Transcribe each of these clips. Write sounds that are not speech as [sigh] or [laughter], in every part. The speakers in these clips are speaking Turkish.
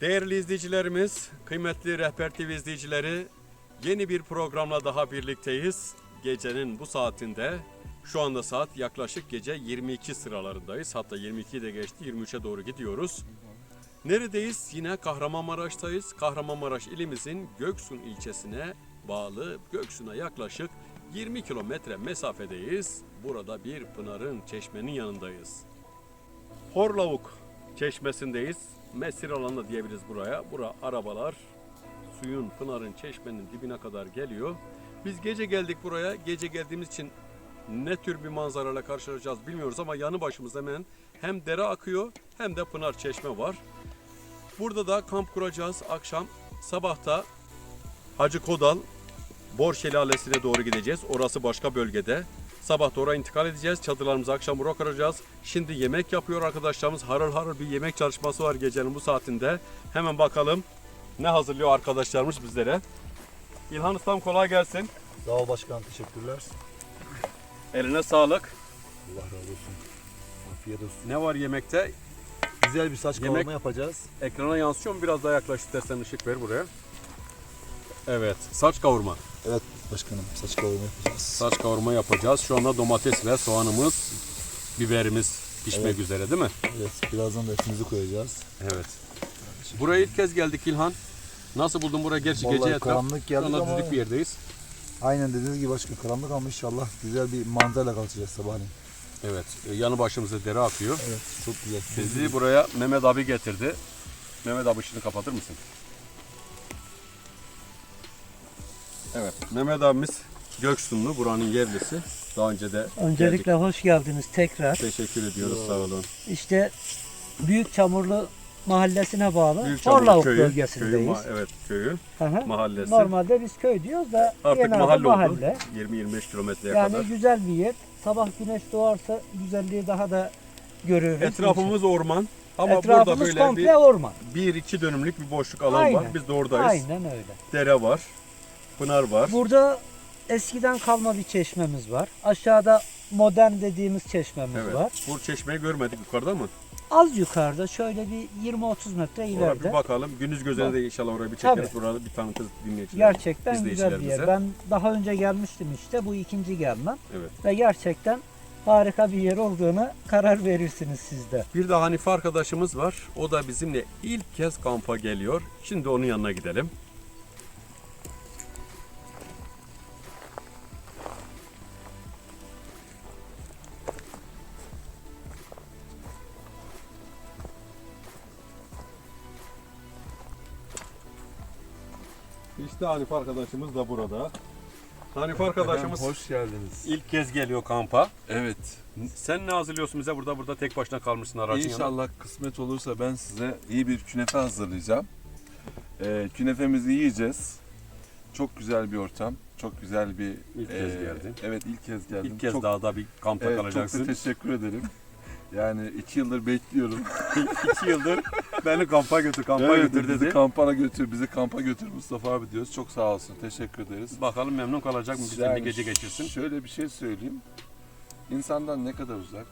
Değerli izleyicilerimiz, kıymetli Rehber TV izleyicileri, yeni bir programla daha birlikteyiz. Gecenin bu saatinde, şu anda saat yaklaşık gece 22 sıralarındayız. Hatta 22'yi de geçti, 23'e doğru gidiyoruz. Neredeyiz? Yine Kahramanmaraş'tayız. Kahramanmaraş ilimizin Göksun ilçesine bağlı Göksun'a yaklaşık 20 kilometre mesafedeyiz. Burada bir pınarın, çeşmenin yanındayız. Horlavuk çeşmesindeyiz. Mesir alanı diyebiliriz buraya. Bura arabalar suyun, pınarın, çeşmenin dibine kadar geliyor. Biz gece geldik buraya. Gece geldiğimiz için ne tür bir manzarayla karşılaşacağız bilmiyoruz ama yanı başımızda hemen hem dere akıyor hem de pınar çeşme var. Burada da kamp kuracağız akşam. Sabahta Hacı Kodal Bor Şelalesi'ne doğru gideceğiz. Orası başka bölgede. Sabah oraya intikal edeceğiz. Çadırlarımızı akşam buraya kuracağız. Şimdi yemek yapıyor arkadaşlarımız. Harıl harıl bir yemek çalışması var gecenin bu saatinde. Hemen bakalım ne hazırlıyor arkadaşlarımız bizlere. İlhan Ustam kolay gelsin. Sağ ol başkan teşekkürler. Eline sağlık. Allah razı olsun. Afiyet olsun. Ne var yemekte? Güzel bir saç Yemek- kavurma yapacağız. Ekrana yansıyor mu? Biraz daha yaklaş istersen ışık ver buraya. Evet, saç kavurma. Evet başkanım saç kavurma yapacağız. Saç kavurma yapacağız. Şu anda domates ve soğanımız, biberimiz pişmek Evet. üzere değil mi? Evet birazdan da etimizi koyacağız. Evet. Buraya ilk kez geldik İlhan. Nasıl buldun burayı? Gerçi Vallahi gece etraf. karanlık geldik anda ama düzlük bir yerdeyiz. aynen dediğiniz gibi başkan karanlık ama inşallah güzel bir manzarayla kalkacağız sabahleyin. Evet. e, Yanı başımızda dere akıyor. Evet çok güzel. Bizi buraya Mehmet abi getirdi. Mehmet abi ışığını kapatır mısın? Evet. Mehmet abimiz Göksunlu, buranın yerlisi. Daha önce de Öncelikle hoş geldiniz tekrar. geldik. teşekkür ediyoruz. Sağ olun. İşte Büyük Çamurlu mahallesine bağlı Büyükçamur Orlavuk köyü, köyü bölgesindeyiz. ma- evet köyü, hı. mahallesi. Normalde biz köy diyoruz da Artık genelde mahalle, mahalle. oldu. 20-25 kilometreye Yani kadar. güzel bir yer. Sabah güneş doğarsa güzelliği daha da görürüz. Etrafımız orman. Ama burada Etrafımız böyle komple bir orman. 1-2 dönümlük bir boşluk alan Aynen. var. Biz de oradayız. Aynen öyle. Dere var. Pınar var. Burada eskiden kalma bir çeşmemiz var. Aşağıda modern dediğimiz çeşmemiz Evet. var. Bu çeşmeyi görmedik yukarıda mı? Az yukarıda şöyle bir 20-30 metre Oraya ileride. bir bakalım. Gündüz gözüne de inşallah oraya bir çekeriz. Tabii. Burada bir tanıtırız dinleyiciler. Gerçekten güzel bir yer. Ben daha önce gelmiştim işte. Bu ikinci gelmem. Evet. Ve gerçekten harika bir yer olduğunu karar verirsiniz siz de. Bir de Hanife arkadaşımız var. O da bizimle ilk kez kampa geliyor. Şimdi onun yanına gidelim. İşte Hanife arkadaşımız da burada. Hanife arkadaşımız Efendim, hoş geldiniz. ilk kez geliyor kampa. Evet. Sen ne hazırlıyorsun bize burada burada tek başına kalmışsın aracın yanında. İnşallah kısmet olursa ben size iyi bir künefe hazırlayacağım. Ee, künefemizi yiyeceğiz. Çok güzel bir ortam. Çok güzel bir... İlk kez geldin. Evet ilk kez geldim. İlk kez çok, dağda bir kampta evet, kalacaksın. Çok da teşekkür ederim. Yani iki yıldır bekliyorum. [laughs] İki yıldır beni kampa götür, kampa evet, götür bizi dedi. kampana götür, bizi kampa götür Mustafa abi diyoruz. Çok sağ olsun. Teşekkür ederiz. Bakalım memnun kalacak mı bizden Yani bir gece geçirsin. Şöyle bir şey söyleyeyim. İnsandan ne kadar uzak,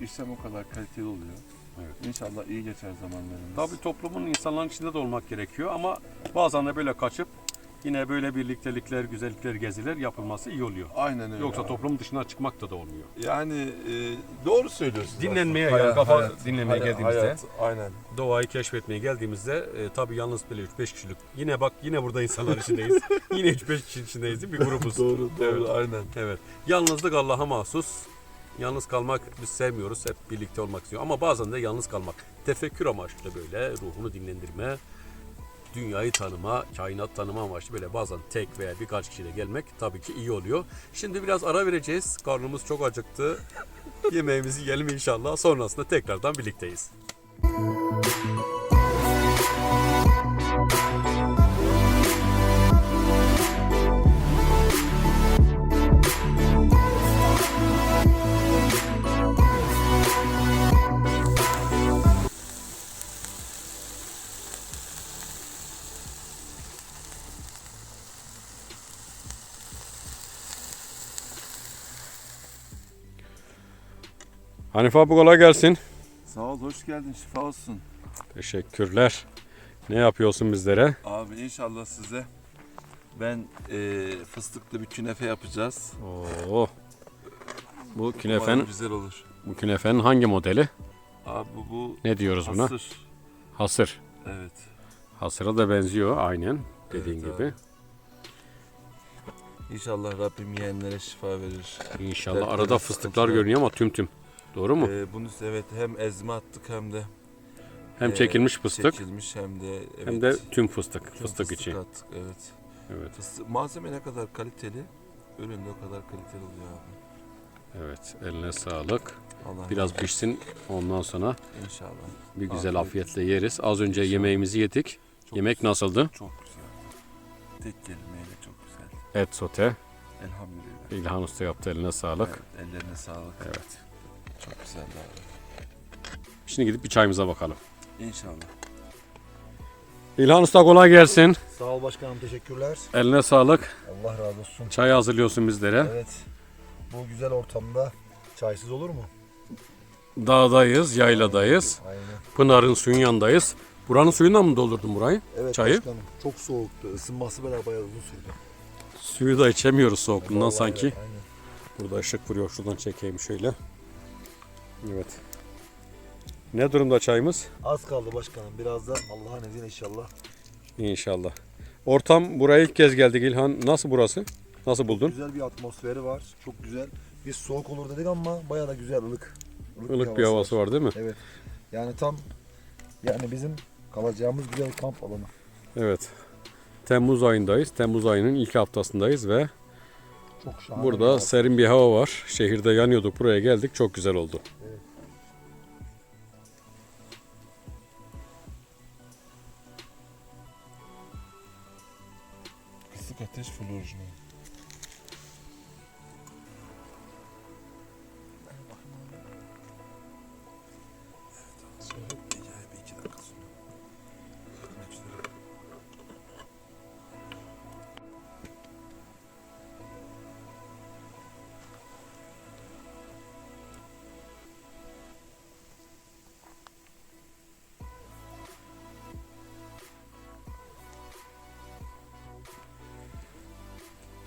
işlem o kadar kaliteli oluyor. Evet. İnşallah iyi geçer zamanlarımız. Tabii toplumun insanların içinde de olmak gerekiyor ama bazen de böyle kaçıp yine böyle birliktelikler, güzellikler, geziler yapılması iyi oluyor. Aynen öyle. Yoksa abi. toplumun dışına çıkmak da da olmuyor. Yani e, doğru söylüyorsunuz. Dinlenmeye aslında. yani, Hayat- kafa hayat- dinlemeye hayat- geldiğimizde. hayat, aynen. Doğayı keşfetmeye geldiğimizde e, tabii yalnız böyle 3-5 kişilik. Yine bak yine burada insanlar içindeyiz. [laughs] yine 3-5 kişi içindeyiz? Bir [laughs] grubuz. Doğru, doğru, Evet. aynen. Evet. Yalnızlık Allah'a mahsus. Yalnız kalmak biz sevmiyoruz. Hep birlikte olmak istiyor. Ama bazen de yalnız kalmak. Tefekkür amaçlı böyle ruhunu dinlendirme, dünyayı tanıma, kainat tanıma amaçlı böyle bazen tek veya birkaç kişiyle gelmek tabii ki iyi oluyor. Şimdi biraz ara vereceğiz. Karnımız çok acıktı. Yemeğimizi yiyelim inşallah. Sonrasında tekrardan birlikteyiz. Hanife abi kolay gelsin. Sağ ol, hoş geldin, şifa olsun. Teşekkürler. Ne yapıyorsun bizlere? Abi inşallah size ben e, fıstıklı bir künefe yapacağız. Oo. Bu Umarım künefenin, güzel olur. bu künefenin hangi modeli? Abi bu, bu Ne diyoruz buna? hasır. Hasır. Evet. Hasıra da benziyor aynen dediğin Evet gibi. abi. İnşallah Rabbim yiyenlere şifa verir. İnşallah. Dertleri, Arada fıstıklar sıkıntılar. görünüyor ama tüm tüm. Doğru mu? Ee, bunu evet hem ezme attık hem de hem e, çekilmiş fıstık çekilmiş hem de evet, hem de tüm fıstık. tüm fıstık içi. attık. Evet. Evet. Fıstık, malzeme ne kadar kaliteli, ürün de o kadar kaliteli oluyor abi. Evet. Eline sağlık. Allah Biraz olsun. pişsin. Ondan sonra İnşallah. bir güzel Afiyet. afiyetle yeriz. Az önce İnşallah. yemeğimizi yedik. Çok Yemek güzel. nasıldı? Çok güzel. Tek kelimeyle çok güzel. Et sote. Elhamdülillah. İlhan Usta yaptı. Eline sağlık. Evet, ellerine sağlık. Evet. Çok güzel abi. Şimdi gidip bir çayımıza bakalım. İnşallah. İlhan Usta kolay gelsin. Sağ ol başkanım teşekkürler. Eline sağlık. Allah razı olsun. Çay hazırlıyorsun bizlere. Evet. Bu güzel ortamda çaysız olur mu? Dağdayız, yayladayız. Aynen. Pınar'ın suyun yanındayız. Buranın suyundan mı doldurdun burayı? Evet Çayı? başkanım. Çok soğuktu. Isınması bile bayağı uzun sürdü. Suyu da içemiyoruz soğukluğundan Vallahi sanki. evet, aynen. Burada ışık vuruyor. Şuradan çekeyim şöyle. Evet. Ne durumda çayımız? Az kaldı başkanım. Biraz da Allah'ın izniyle inşallah. İnşallah. Ortam buraya ilk kez geldik İlhan. Nasıl burası? Nasıl buldun? Güzel bir atmosferi var. Çok güzel. Biz soğuk olur dedik ama bayağı da güzel ılık. Ilık bir havası var değil mi? Evet. Yani tam yani bizim kalacağımız güzel kamp alanı. Evet. Temmuz ayındayız. Temmuz ayının ilk haftasındayız ve Çok şahane. bir burada serin bir hava var. Şehirde yanıyorduk. Buraya geldik. Çok güzel oldu. Десь флюжний.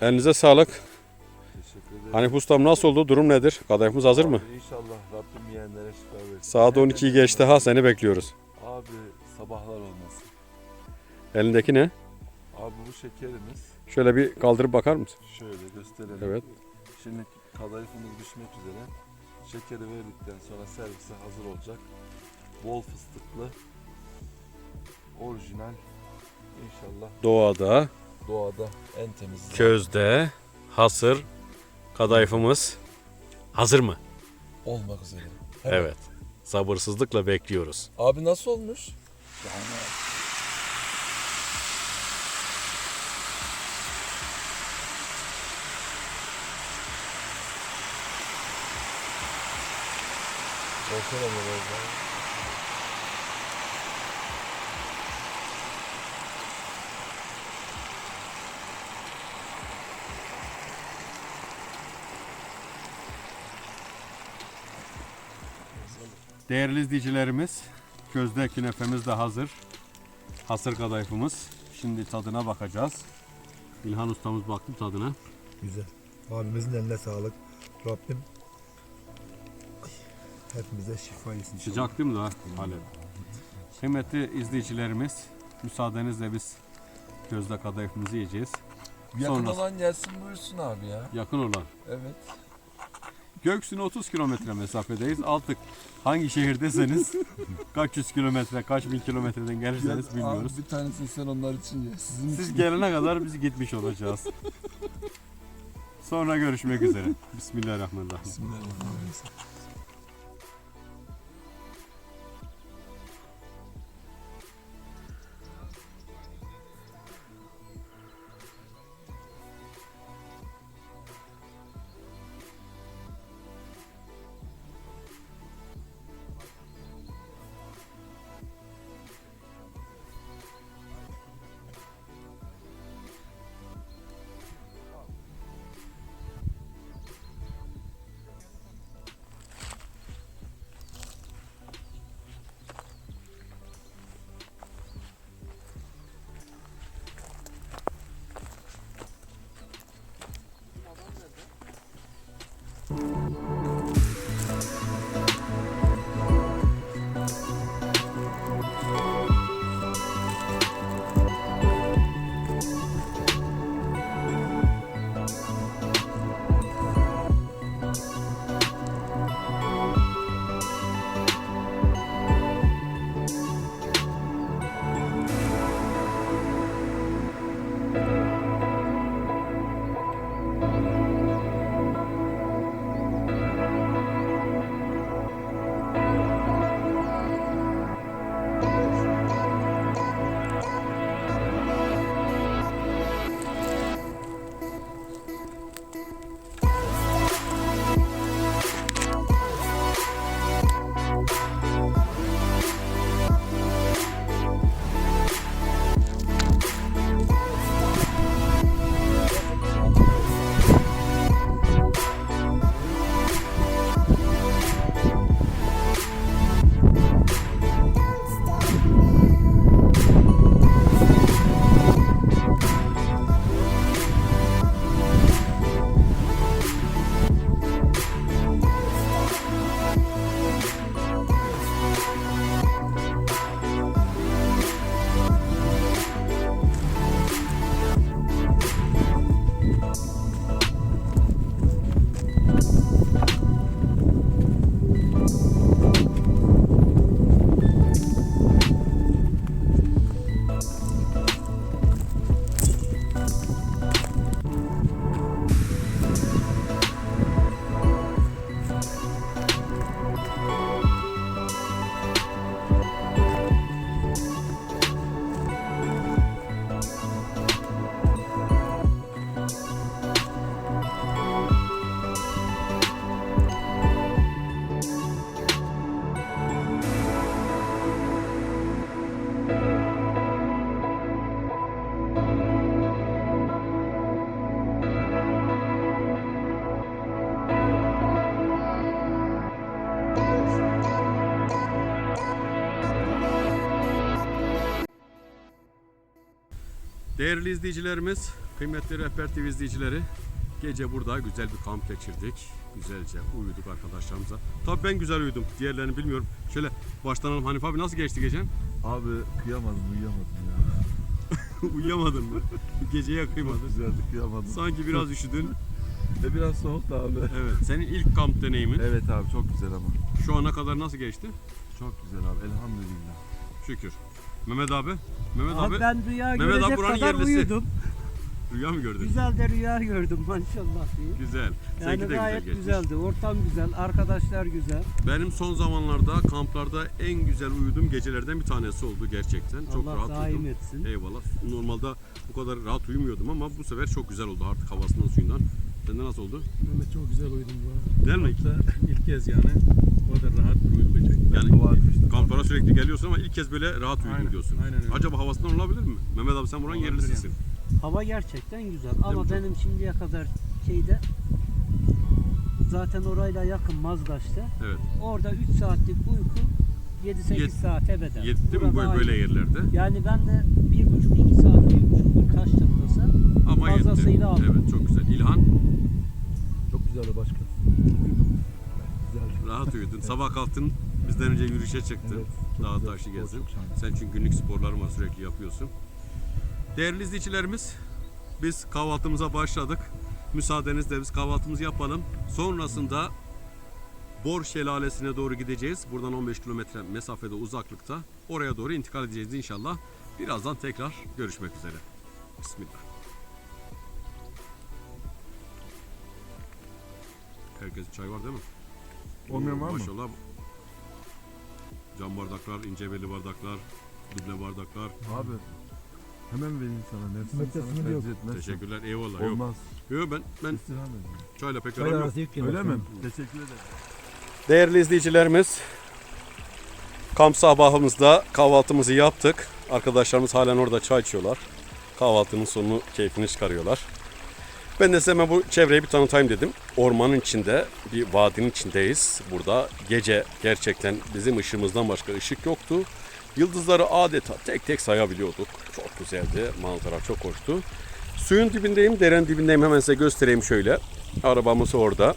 Elinize sağlık. Teşekkür ederim. Hanif Ustam nasıl oldu? Durum nedir? Kadayıfımız hazır mı? Abi İnşallah Rabbim yiyenlere şifa versin. Saat 12'yi geçti ha seni bekliyoruz. Abi sabahlar olmasın. Elindeki ne? Abi bu şekerimiz. Şöyle bir kaldırıp bakar mısın? Şöyle gösterelim. Evet. Şimdi kadayıfımız pişmek üzere. Şekeri verdikten sonra servise hazır olacak. Bol fıstıklı. Orijinal. İnşallah Doğada, doğada en temiz. közde, hasır kadayıfımız hazır mı? olmak üzere. Evet. Sabırsızlıkla bekliyoruz. Abi nasıl olmuş? Ortada mı böyle? Değerli izleyicilerimiz, közde künefemiz de hazır. Hasır kadayıfımız. Şimdi tadına bakacağız. İlhan ustamız baktı tadına. Güzel. Abimizin eline sağlık. Rabbim hepimize şifa etsin. Sıcak değil mi daha? Alev. Kıymetli izleyicilerimiz, müsaadenizle biz közde kadayıfımızı yiyeceğiz. Yakın Sonrası- olan gelsin buyursun abi ya. Yakın olan. Evet. Göksu'na 30 kilometre mesafedeyiz. Artık hangi şehirdeseniz [laughs] kaç yüz kilometre, kaç bin kilometreden gelirseniz bilmiyoruz. Abi bir tanesini sen onlar için ye. Sizin Siz gelene kadar biz [laughs] gitmiş olacağız. Sonra görüşmek üzere. Bismillahirrahmanirrahim. Bismillahirrahmanirrahim. Değerli izleyicilerimiz, kıymetli Rehber TV izleyicileri, gece burada güzel bir kamp geçirdik. Güzelce uyuduk arkadaşlarımıza. Tabii ben güzel uyudum. Diğerlerini bilmiyorum. Şöyle baştan alalım. Hanif abi nasıl geçti gecen? Abi kıyamadım uyuyamadım ya. [laughs] Uyuyamadın mı? Geceye kıymadın. güzeldi kıyamadım. Sanki biraz üşüdün. E biraz soğuktu abi. Evet. Senin ilk kamp deneyimin. Evet abi çok güzel ama. Şu ana kadar nasıl geçti? Çok güzel abi elhamdülillah. Şükür. Mehmet abi. Mehmet abi, Abi ben rüya Mehmet abi buranın kadar yerlisi. uyudum. [laughs] rüya mı gördün? Güzel de rüya gördüm maşallah diye. Güzel. Seninki Yani de güzel gayet geçmiş. güzeldi. Ortam güzel, arkadaşlar güzel. Benim son zamanlarda kamplarda en güzel uyuduğum gecelerden bir tanesi oldu gerçekten. Çok Allah rahat daim uyudum. etsin. Eyvallah. Normalde bu kadar rahat uyumuyordum ama bu sefer çok güzel oldu artık havasından suyundan. Sende nasıl oldu? Mehmet çok güzel uyudum bu. Değil mi? Hatta ilk kez yani o kadar rahat bir çektim. Yani etmiştim. kamplara sürekli geliyorsun ama ilk kez böyle rahat uyudum Aynen, diyorsun. aynen öyle. Acaba havasından olabilir mi? Mehmet abi sen buranın Olabilir yerlisisin. Hava gerçekten güzel ama çok? benim şimdiye kadar şeyde zaten orayla yakın Mazdaş'ta. Evet. Orada 3 saatlik uyku 7-8 Yet- saate bedel. Yetti mi Burada böyle, böyle aynı. yerlerde? Yani ben de 1,5-2 saat uyumuşumdur kaç dakikası. Ama yetti. Fazlasıyla aldım. Evet çok güzel. İlhan Çok güzeldi başkan. Uyudum. Güzeldi. rahat uyudun. Sabah kalktın bizden önce yürüyüşe çıktın. Evet, Dağ taşı gezdin. Sen çünkü günlük sporların var sürekli yapıyorsun. Değerli izleyicilerimiz biz kahvaltımıza başladık. Müsaadenizle biz kahvaltımızı yapalım. Sonrasında Bor Şelalesi'ne doğru gideceğiz. Buradan 15 kilometre mesafede uzaklıkta. Oraya doğru intikal edeceğiz inşallah. Birazdan tekrar görüşmek üzere. Bismillah. Herkes çay var değil mi? Olmayan var mı? Maşallah. Cam bardaklar, ince belli bardaklar, duble bardaklar. Abi hemen vereyim sana. Mehmet sana yok. tercih. Teşekkürler. Eyvallah. Yok. Olmaz. Yok ben ben İstirham edin. çayla pek Çay aram yok. Öyle mi? Teşekkür ederim. Değerli izleyicilerimiz, kamp sabahımızda kahvaltımızı yaptık. Arkadaşlarımız halen orada çay içiyorlar. Kahvaltının sonunu keyfini çıkarıyorlar. Ben de size hemen bu çevreyi bir tanıtayım dedim. Ormanın içinde, bir vadinin içindeyiz. Burada gece gerçekten bizim ışığımızdan başka ışık yoktu. Yıldızları adeta tek tek sayabiliyorduk. Çok güzeldi, manzara çok hoştu. Suyun dibindeyim, derenin dibindeyim. Hemen size göstereyim şöyle. Arabamız orada.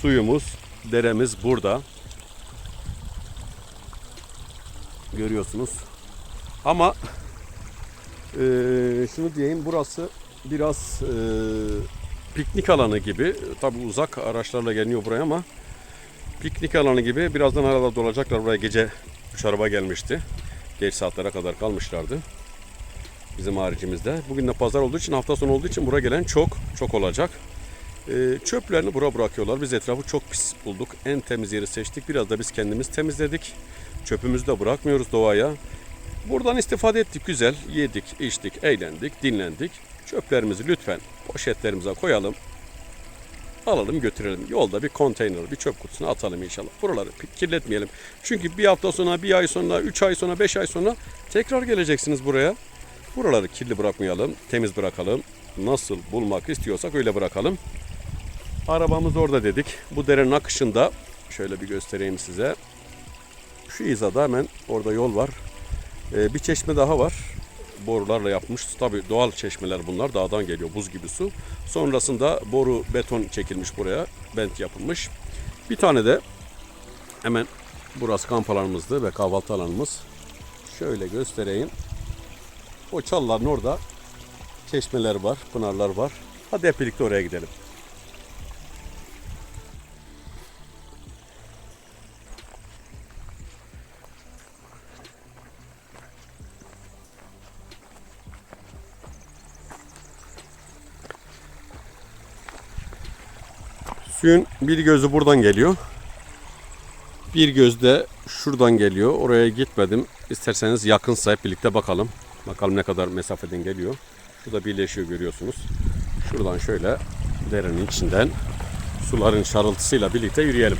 Suyumuz, deremiz burada. Görüyorsunuz. Ama eee, şunu diyeyim burası biraz eee, piknik alanı gibi. Tabi uzak araçlarla geliniyor buraya ama piknik alanı gibi. Birazdan arada dolacaklar buraya gece 3 araba gelmişti. Geç saatlere kadar kalmışlardı. Bizim haricimizde. Bugün de pazar olduğu için hafta sonu olduğu için buraya gelen çok çok olacak. Ee, çöplerini bura bırakıyorlar. Biz etrafı çok pis bulduk. En temiz yeri seçtik. Biraz da biz kendimiz temizledik. Çöpümüzü de bırakmıyoruz doğaya. Buradan istifade ettik güzel. Yedik, içtik, eğlendik, dinlendik. Çöplerimizi lütfen poşetlerimize koyalım. Alalım götürelim. Yolda bir konteyner, bir çöp kutusuna atalım inşallah. Buraları kirletmeyelim. Çünkü bir hafta sonra, bir ay sonra, üç ay sonra, beş ay sonra tekrar geleceksiniz buraya. Buraları kirli bırakmayalım, temiz bırakalım. Nasıl bulmak istiyorsak öyle bırakalım. Arabamız orada dedik. Bu derenin akışında şöyle bir göstereyim size. Şu hizada hemen orada yol var. Ee, bir çeşme daha var. Borularla yapmış. Tabi doğal çeşmeler bunlar. Dağdan geliyor buz gibi su. Sonrasında boru beton çekilmiş buraya. Bent yapılmış. Bir tane de hemen burası kamp alanımızdı ve kahvaltı alanımız. Şöyle göstereyim. O çalıların orada çeşmeler var, pınarlar var. Hadi hep birlikte oraya gidelim. Suyun bir gözü buradan geliyor. Bir göz de şuradan geliyor. Oraya gitmedim. İsterseniz yakınsa hep birlikte bakalım. Bakalım ne kadar mesafeden geliyor. Şurada birleşiyor görüyorsunuz. Şuradan şöyle derenin içinden suların şarıltısıyla birlikte yürüyelim.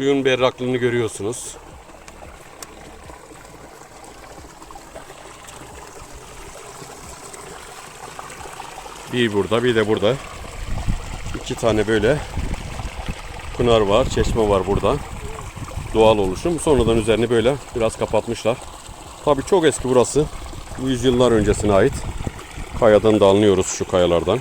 Suyun berraklığını görüyorsunuz. Bir burada bir de burada. İki tane böyle pınar var, çeşme var burada. Doğal oluşum. Sonradan üzerini böyle biraz kapatmışlar. Tabii çok eski burası. Yüzyıllar öncesine ait. Kayadan da şu kayalardan.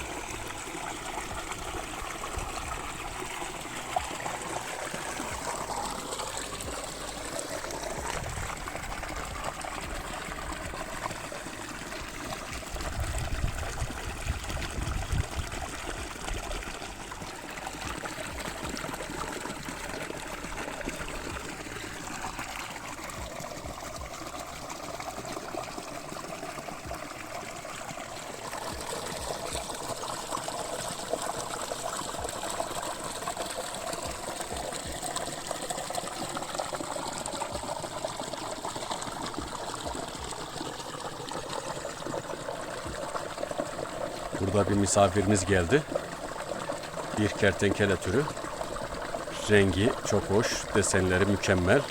Burada bir misafirimiz geldi. Bir kertenkele türü. Rengi çok hoş, desenleri mükemmel.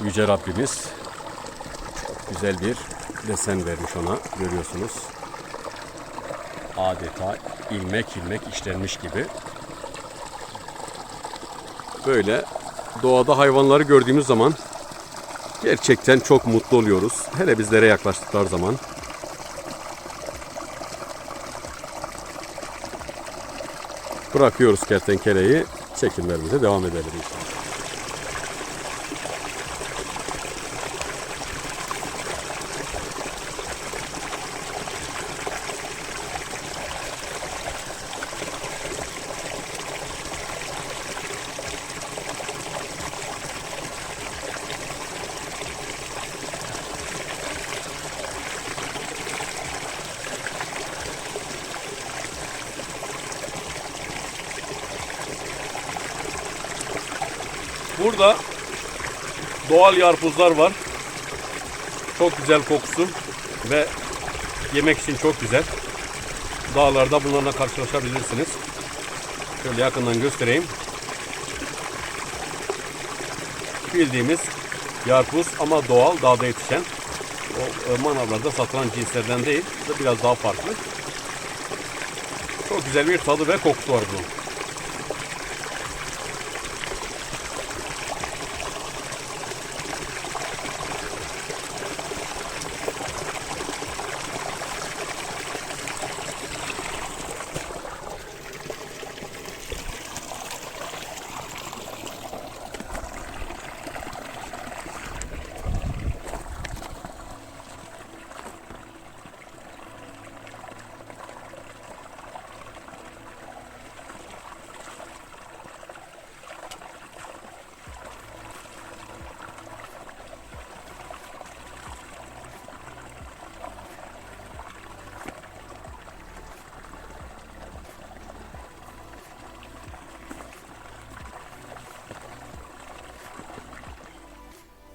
Yüce Rabbimiz güzel bir desen vermiş ona görüyorsunuz. Adeta ilmek ilmek işlenmiş gibi. Böyle doğada hayvanları gördüğümüz zaman gerçekten çok mutlu oluyoruz. Hele bizlere yaklaştıkları zaman. Bırakıyoruz kertenkeleyi. Çekimlerimize devam edelim inşallah. Burada doğal yarpuzlar var. Çok güzel kokusu ve yemek için çok güzel. Dağlarda bunlarla karşılaşabilirsiniz. Şöyle yakından göstereyim. Bildiğimiz yarpuz ama doğal dağda yetişen. O e, manavlarda satılan cinslerden değil. Biraz daha farklı. Çok güzel bir tadı ve kokusu var bunun.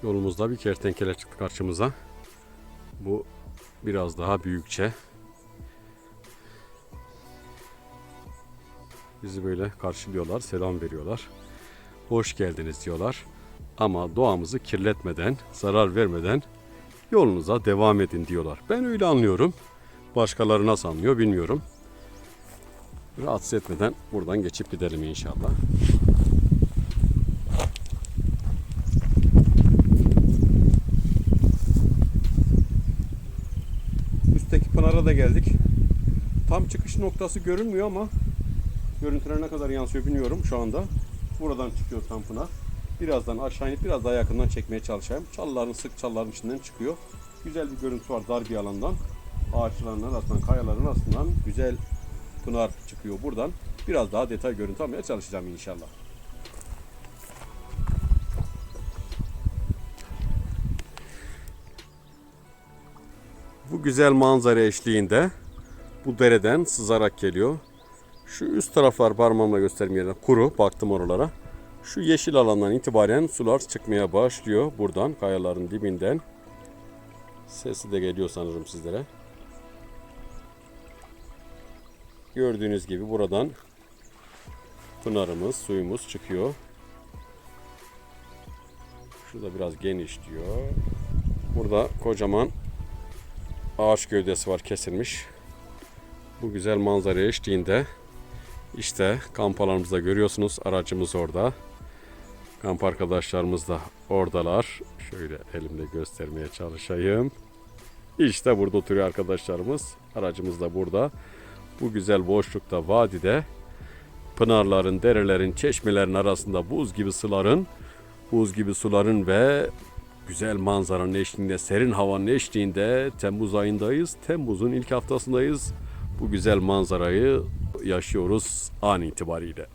Yolumuzda bir kertenkele çıktı karşımıza. Bu biraz daha büyükçe. Bizi böyle karşılıyorlar, selam veriyorlar. Hoş geldiniz diyorlar. Ama doğamızı kirletmeden, zarar vermeden yolunuza devam edin diyorlar. Ben öyle anlıyorum. Başkaları nasıl anlıyor bilmiyorum. Rahatsız etmeden buradan geçip gidelim inşallah. Üstteki Pınar'a da geldik. Tam çıkış noktası görünmüyor ama görüntüler ne kadar yansıyor bilmiyorum şu anda. Buradan çıkıyor tam Pınar. Birazdan aşağı inip biraz daha yakından çekmeye çalışayım. Çalıların sık çalıların içinden çıkıyor. Güzel bir görüntü var dar bir alandan. Ağaçların arasından, kayaların arasından güzel Pınar çıkıyor buradan. Biraz daha detay görüntü almaya çalışacağım inşallah. Bu güzel manzara eşliğinde bu dereden sızarak geliyor. Şu üst taraflar parmağımla göstereyim yerine kuru baktım oralara. Şu yeşil alandan itibaren sular çıkmaya başlıyor buradan kayaların dibinden. Sesi de geliyor sanırım sizlere. Gördüğünüz gibi buradan pınarımız, suyumuz çıkıyor. Şurada biraz geniş diyor. Burada kocaman ağaç gövdesi var kesilmiş. Bu güzel manzara eşliğinde işte kamp alanımızda görüyorsunuz. Aracımız orada. Kamp arkadaşlarımız da oradalar. Şöyle elimde göstermeye çalışayım. İşte burada oturuyor arkadaşlarımız. Aracımız da burada. Bu güzel boşlukta vadide pınarların, derelerin, çeşmelerin arasında buz gibi suların, buz gibi suların ve güzel manzaranın eşliğinde, serin havanın eşliğinde Temmuz ayındayız. Temmuz'un ilk haftasındayız. Bu güzel manzarayı yaşıyoruz an itibariyle.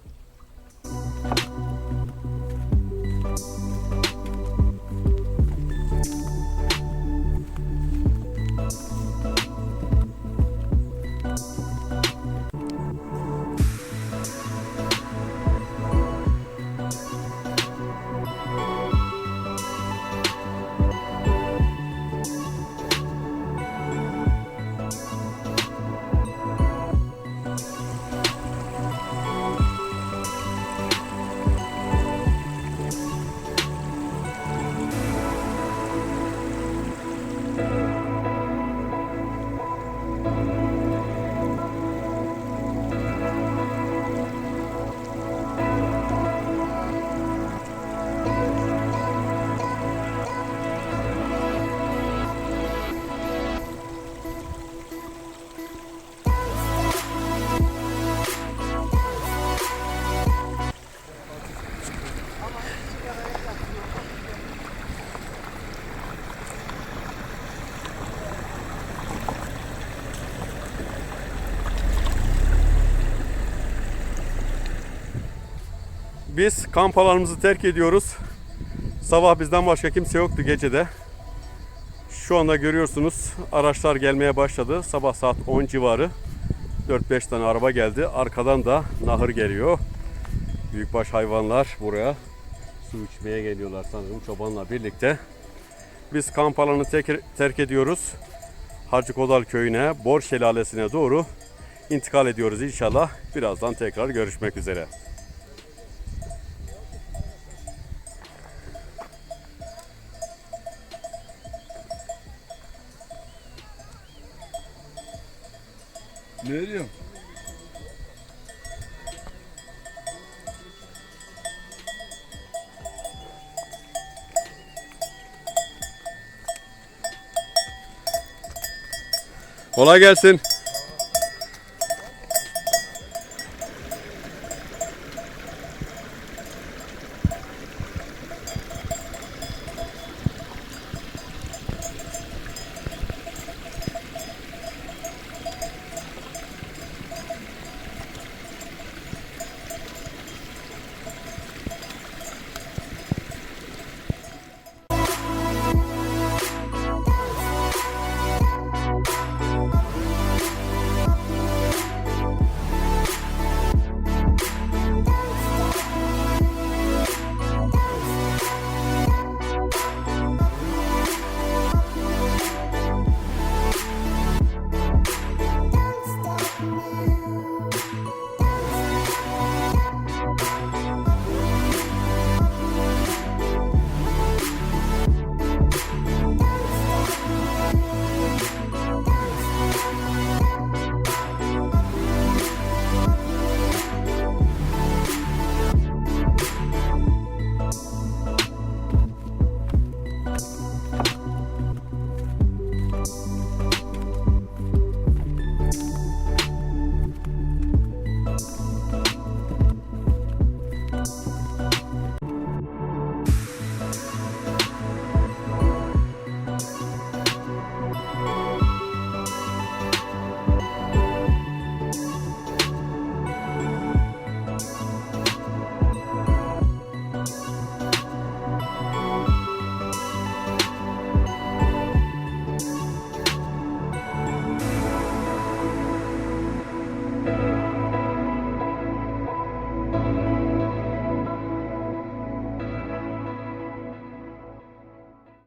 Biz kamp alanımızı terk ediyoruz. Sabah bizden başka kimse yoktu gecede. Şu anda görüyorsunuz araçlar gelmeye başladı. Sabah saat 10 civarı 4-5 tane araba geldi. Arkadan da nahır geliyor. Büyükbaş hayvanlar buraya su içmeye geliyorlar sanırım çobanla birlikte. Biz kamp alanını tek- terk ediyoruz. Hacı Kodal köyüne, Bor Şelalesi'ne doğru intikal ediyoruz inşallah. Birazdan tekrar görüşmek üzere. Ne? Kolay gelsin.